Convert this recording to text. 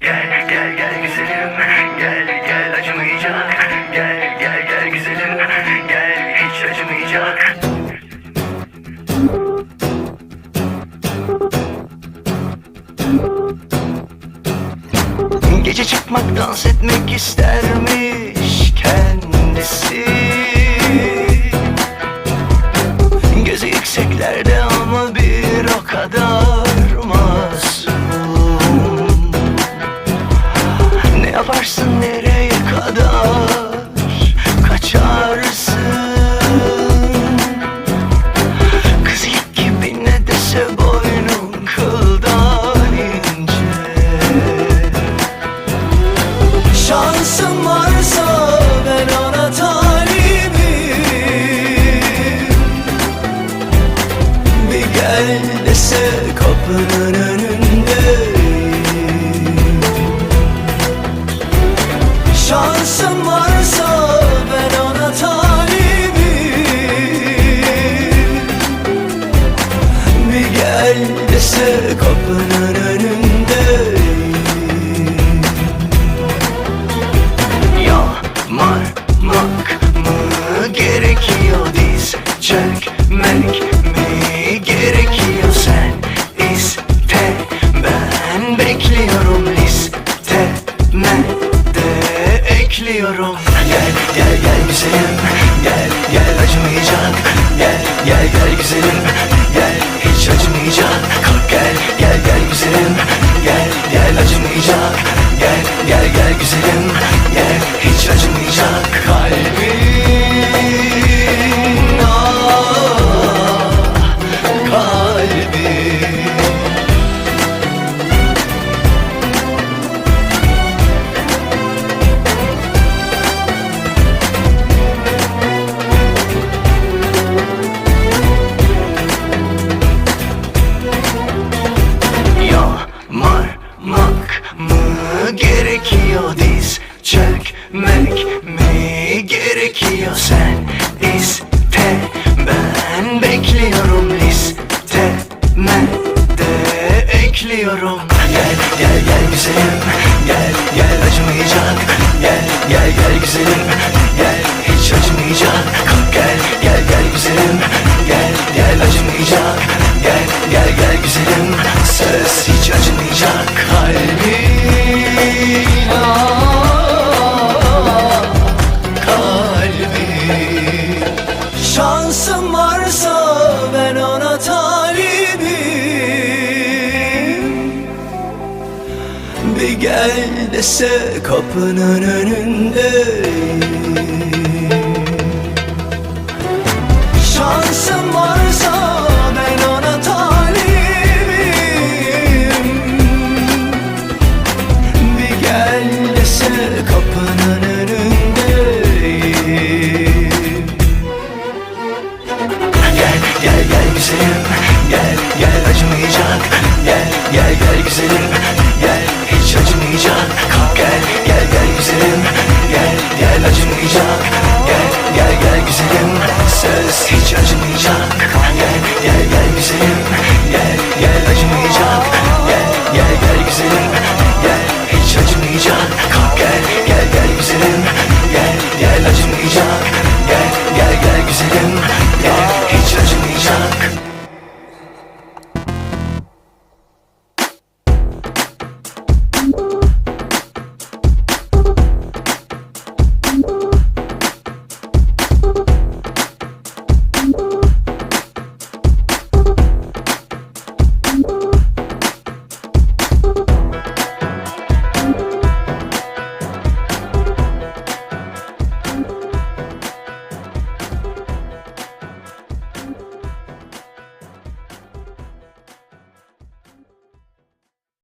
Gel gel gel güzelim. Gel gel acımayacak. Gel gel gel güzelim. Gel hiç acımayacak. Gece çıkmak dans etmek istermiş kendisi. Gözü yükseklerde ama bir o kadar kadar kaçarsın çökmek mi gerekiyor sen iste ben bekliyorum listeme de ekliyorum. Gel gel gel güzelim. Gel gel acımayacak. Gel gel gel güzelim. Gel hiç acımayacak. Kalk gel gel gel güzelim. Gel gel acımayacak. Gel gel gel güzelim. Gel hiç acımayacak sen iste ben bekliyorum listeme de ekliyorum. Gel gel gel güzelim. Gel gel acımayacak. Gel gel gel güzelim. Gel hiç acımayacak. Gel gel gel güzelim. Gel gel acımayacak. Gel gel gel güzelim. Söz hiç acımayacak. Kalbim gel dese kapının önünde. Şansım varsa ben ona talibim Bir gel dese kapının önünde. Gel gel gel güzelim. Gel gel acımayacak. Gel gel gel güzelim.